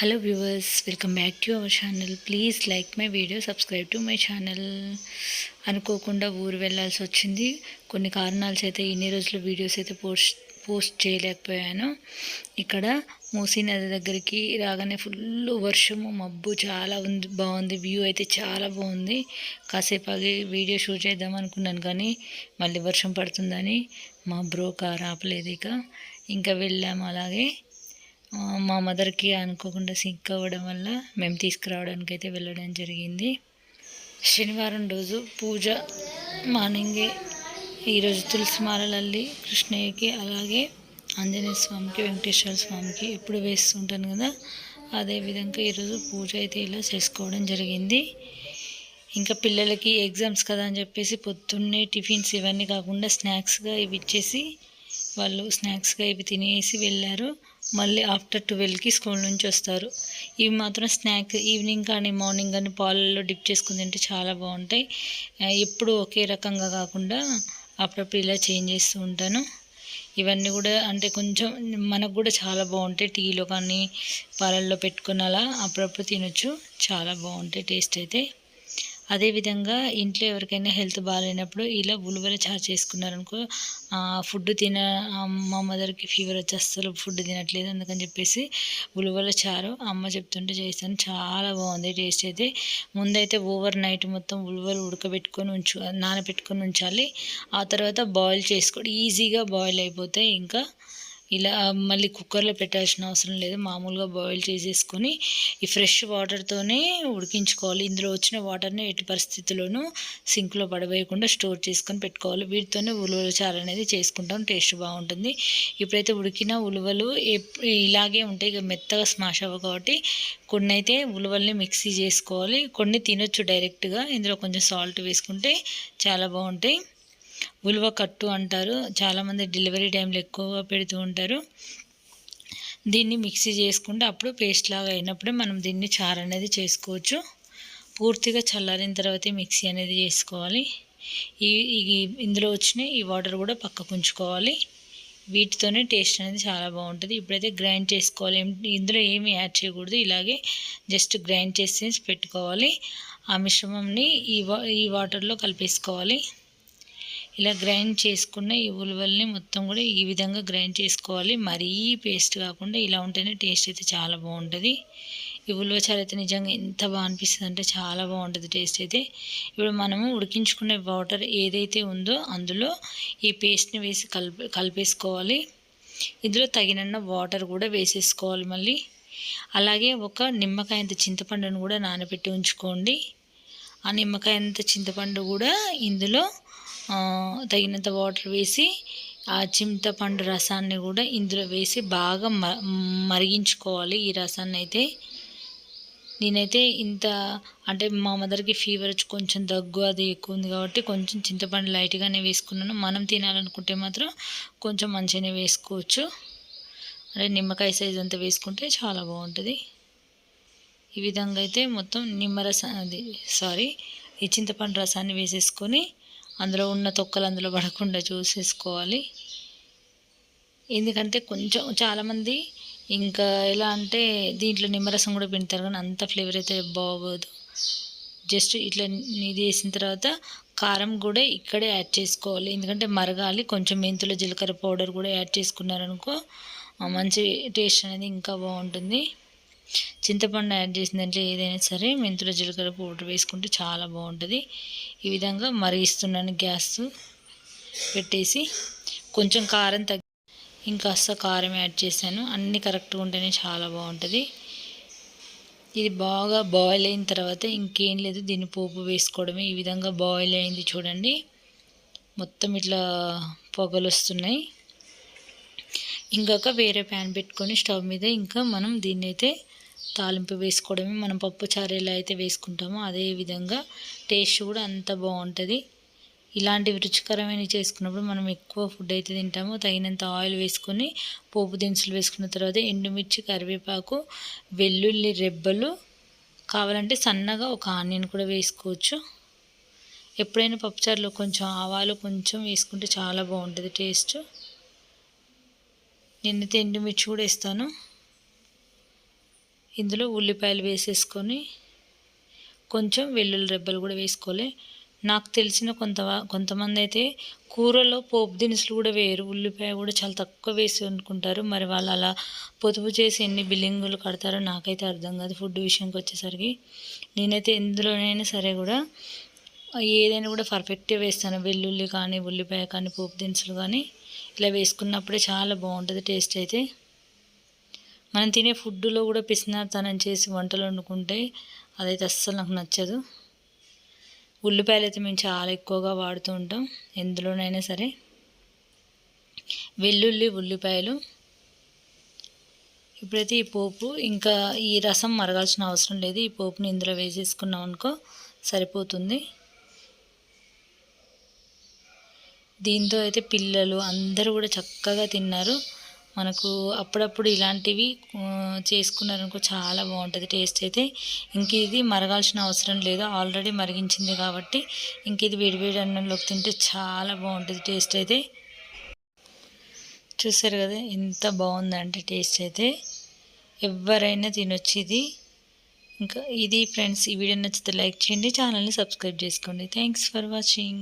Hello viewers welcome back to our channel please like my video subscribe to my channel అనుకోకుండా ఊరు వెళ్ళాల్సి వచ్చింది. కొన్ని కారణాల చేత ఇన్ని రోజులు వీడియోస్ అయితే పోస్ట్ పోస్ట్ చేయలేకపోయాను. ఇక్కడ మూసీ నది దగ్గరికి రాగానే ఫుల్ వర్షము మబ్బు చాలా ఉంది బాగుంది వ్యూ అయితే చాలా బాగుంది. కాసేపు ఆగి వీడియో షూట్ చేద్దాం అనుకున్నాను కానీ మళ్ళీ వర్షం పడుతుందని మా బ్రో కార్ ఆపలేదు ఇక. ఇంకా వెళ్ళాము అలాగే. మా మదర్కి అనుకోకుండా సింక్ అవ్వడం వల్ల మేము తీసుకురావడానికి అయితే వెళ్ళడం జరిగింది. శనివారం రోజు పూజ మార్నింగే ఈరోజు తులసి మాలలల్లి కృష్ణయ్యకి అలాగే ఆంజనేయ స్వామికి వెంకటేశ్వర స్వామికి ఎప్పుడు వేస్తుంటాను కదా అదేవిధంగా ఈరోజు పూజ అయితే ఇలా చేసుకోవడం జరిగింది. ఇంకా పిల్లలకి ఎగ్జామ్స్ కదా అని చెప్పేసి పొద్దున్నే టిఫిన్స్ ఇవన్నీ కాకుండా స్నాక్స్గా ఇవి ఇచ్చేసి వాళ్ళు స్నాక్స్గా ఇవి తినేసి వెళ్ళారు. మళ్ళీ ఆఫ్టర్ ట్వెల్వ్కి స్కూల్ నుంచి వస్తారు. ఇవి మాత్రం స్నాక్ ఈవినింగ్ కానీ మార్నింగ్ కానీ పాలల్లో డిప్ చేసుకుని తింటే చాలా బాగుంటాయి. ఎప్పుడు ఒకే రకంగా కాకుండా అప్పుడప్పుడు ఇలా చేంజ్ చేస్తూ ఉంటాను. ఇవన్నీ కూడా అంటే కొంచెం మనకు కూడా చాలా బాగుంటాయి. టీలో కానీ పాలల్లో పెట్టుకుని అలా అప్పుడప్పుడు తినొచ్చు. చాలా బాగుంటాయి టేస్ట్ అయితే. అదేవిధంగా ఇంట్లో ఎవరికైనా హెల్త్ బాగాలేనప్పుడు ఇలా ఉలువల చారు చేసుకున్నారనుకో ఫుడ్ తిన అమ్మ మా మదర్కి ఫీవర్ వచ్చి అస్సలు ఫుడ్ తినట్లేదు అందుకని చెప్పేసి ఉలువల చారు అమ్మ చెప్తుంటే చేస్తాను చాలా బాగుంది టేస్ట్ అయితే. ముందైతే ఓవర్ నైట్ మొత్తం ఉలువలు ఉడకబెట్టుకొని ఉంచు నానబెట్టుకొని ఉంచాలి. ఆ తర్వాత బాయిల్ చేసుకోండి ఈజీగా బాయిల్ అయిపోతే ఇంకా ఇలా మళ్ళీ కుక్కర్లో పెట్టాల్సిన అవసరం లేదు. మామూలుగా బాయిల్ చేసేసుకొని ఈ ఫ్రెష్ వాటర్తోనే ఉడికించుకోవాలి. ఇందులో వచ్చిన వాటర్ని ఎట్టి పరిస్థితుల్లోనూ సింక్లో పడవేయకుండా స్టోర్ చేసుకొని పెట్టుకోవాలి. వీటితోనే ఉలువల చారు అనేది చేసుకుంటాం. టేస్ట్ బాగుంటుంది. ఇప్పుడైతే ఉడికిన ఉలువలు ఇలాగే ఉంటాయి. ఇక మెత్తగా స్మాష్ అవ్వ కాబట్టి కొన్ని అయితే ఉలువల్ని మిక్సీ చేసుకోవాలి. కొన్ని తినొచ్చు డైరెక్ట్గా ఇందులో కొంచెం సాల్ట్ వేసుకుంటే చాలా బాగుంటాయి. ఉలువ కట్టు అంటారు. చాలామంది డెలివరీ టైంలో ఎక్కువగా పెడుతూ ఉంటారు. దీన్ని మిక్సీ చేసుకుంటే అప్పుడు పేస్ట్ లాగా అయినప్పుడే మనం దీన్ని చారు అనేది చేసుకోవచ్చు. పూర్తిగా చల్లారిన తర్వాతే మిక్సీ అనేది చేసుకోవాలి. ఈ ఇందులో వచ్చిన ఈ వాటర్ కూడా పక్కకు ఉంచుకోవాలి. వీటితోనే టేస్ట్ అనేది చాలా బాగుంటుంది. ఇప్పుడైతే గ్రైండ్ చేసుకోవాలి. ఇందులో ఏమీ యాడ్ చేయకూడదు. ఇలాగే జస్ట్ గ్రైండ్ చేసి పెట్టుకోవాలి. ఆ మిశ్రమంని ఈ వా ఈ వాటర్లో కలిపేసుకోవాలి. ఇలా గ్రైండ్ చేసుకున్న ఈ ఉలవల్ని మొత్తం కూడా ఈ విధంగా గ్రైండ్ చేసుకోవాలి. మరీ పేస్ట్ కాకుండా ఇలా ఉంటేనే టేస్ట్ అయితే చాలా బాగుంటుంది. ఈ ఉలువ చారు అయితే నిజంగా ఎంత బాగా అనిపిస్తుంది అంటే చాలా బాగుంటుంది టేస్ట్ అయితే. ఇప్పుడు మనము ఉడికించుకునే వాటర్ ఏదైతే ఉందో అందులో ఈ పేస్ట్ని వేసి కలిపి కలిపేసుకోవాలి. ఇందులో తగినన్న వాటర్ కూడా వేసేసుకోవాలి మళ్ళీ. అలాగే ఒక నిమ్మకాయ అంత చింతపండును కూడా నానబెట్టి ఉంచుకోండి. ఆ నిమ్మకాయ అంత చింతపండు కూడా ఇందులో తగినంత వాటర్ వేసి ఆ చింతపండు రసాన్ని కూడా ఇందులో వేసి బాగా మ మరిగించుకోవాలి ఈ రసాన్ని అయితే. నేనైతే ఇంత అంటే మా మదర్కి ఫీవర్ వచ్చి కొంచెం దగ్గు అది ఎక్కువ ఉంది కాబట్టి కొంచెం చింతపండు లైట్గానే వేసుకున్నాను. మనం తినాలనుకుంటే మాత్రం కొంచెం మంచిగానే వేసుకోవచ్చు. అంటే నిమ్మకాయ సైజ్ అంతా వేసుకుంటే చాలా బాగుంటుంది. ఈ విధంగా అయితే మొత్తం నిమ్మరసం అది సారీ ఈ చింతపండు రసాన్ని వేసేసుకొని అందులో ఉన్న తొక్కలు అందులో పడకుండా చూసేసుకోవాలి. ఎందుకంటే కొంచెం చాలామంది ఇంకా ఎలా అంటే దీంట్లో నిమ్మరసం కూడా పిండుతారు కానీ అంత ఫ్లేవర్ అయితే బాగోదు. జస్ట్ ఇట్లా ఇది వేసిన తర్వాత కారం కూడా ఇక్కడే యాడ్ చేసుకోవాలి. ఎందుకంటే మరగాలి కొంచెం మెంతుల జీలకర్ర పౌడర్ కూడా యాడ్ చేసుకున్నారనుకో మంచి టేస్ట్ అనేది ఇంకా బాగుంటుంది. చింతపండు యాడ్ చేసిన దాంట్లో ఏదైనా సరే మెంతుల జీలకర్ర పౌడర్ వేసుకుంటే చాలా బాగుంటుంది. ఈ విధంగా మరిగిస్తున్నాను గ్యాస్ పెట్టేసి. కొంచెం కారం తగ్గి ఇంకాస్త కారం యాడ్ చేశాను. అన్నీ కరెక్ట్గా ఉంటేనే చాలా బాగుంటుంది. ఇది బాగా బాయిల్ అయిన తర్వాత ఇంకేం లేదు దీన్ని పోపు వేసుకోవడమే. ఈ విధంగా బాయిల్ అయింది చూడండి. మొత్తం ఇట్లా పొగలు వస్తున్నాయి. ఇంకొక వేరే ప్యాన్ పెట్టుకొని స్టవ్ మీద ఇంకా మనం దీన్ని అయితే తాలింపు వేసుకోవడమే. మనం పప్పు చారు ఎలా అయితే వేసుకుంటామో అదే విధంగా టేస్ట్ కూడా అంత బాగుంటుంది. ఇలాంటివి రుచికరమైనవి చేసుకున్నప్పుడు మనం ఎక్కువ ఫుడ్ అయితే తింటామో తగినంత ఆయిల్ వేసుకొని పోపు దినుసులు వేసుకున్న తర్వాత ఎండుమిర్చి కరివేపాకు వెల్లుల్లి రెబ్బలు కావాలంటే సన్నగా ఒక ఆనియన్ కూడా వేసుకోవచ్చు. ఎప్పుడైనా పప్పుచారులో కొంచెం ఆవాలు కొంచెం వేసుకుంటే చాలా బాగుంటుంది టేస్ట్. నేనైతే ఎండుమిర్చి కూడా వేస్తాను. ఇందులో ఉల్లిపాయలు వేసేసుకొని కొంచెం వెల్లుల్లి రెబ్బలు కూడా వేసుకోవాలి. నాకు తెలిసిన కొంత కొంతమంది అయితే కూరలో పోపు దినుసులు కూడా వేయరు. ఉల్లిపాయ కూడా చాలా తక్కువ వేసి వండుకుంటారు. మరి వాళ్ళు అలా పొదుపు చేసి ఎన్ని బిల్లింగులు కడతారో నాకైతే అర్థం కాదు ఫుడ్ విషయంకి వచ్చేసరికి. నేనైతే ఎందులోనైనా సరే కూడా ఏదైనా కూడా పర్ఫెక్ట్గా వేస్తాను. వెల్లుల్లి కానీ ఉల్లిపాయ కానీ పోపు దినుసులు కానీ ఇలా వేసుకున్నప్పుడే చాలా బాగుంటుంది టేస్ట్ అయితే. మనం తినే ఫుడ్లో కూడా పిసినాతనం చేసి వంటలు వండుకుంటే అదైతే అస్సలు నాకు నచ్చదు. ఉల్లిపాయలు అయితే మేము చాలా ఎక్కువగా వాడుతూ ఉంటాం. ఎందులోనైనా సరే వెల్లుల్లి ఉల్లిపాయలు ఇప్పుడైతే ఈ పోపు ఇంకా ఈ రసం మరగాల్సిన అవసరం లేదు. ఈ పోపుని ఇందులో వేసేసుకున్నాం అనుకో సరిపోతుంది. దీంతో అయితే పిల్లలు అందరూ కూడా చక్కగా తిన్నారు. మనకు అప్పుడప్పుడు ఇలాంటివి చేసుకున్నారనుకో చాలా బాగుంటుంది. టేస్ట్ అయితే ఇంక ఇది మరగాల్సిన అవసరం లేదు. ఆల్రెడీ మరిగించింది కాబట్టి ఇంక ఇది వేడివేడి అన్నంలోకి తింటే చాలా బాగుంటుంది టేస్ట్ అయితే. చూసారు కదా ఎంత బాగుందంటే టేస్ట్ అయితే. ఎవరైనా తినొచ్చు ఇది. ఇంకా ఇది ఫ్రెండ్స్ ఈ వీడియో నచ్చితే లైక్ చేయండి ఛానల్ని సబ్స్క్రైబ్ చేసుకోండి. Thanks for watching.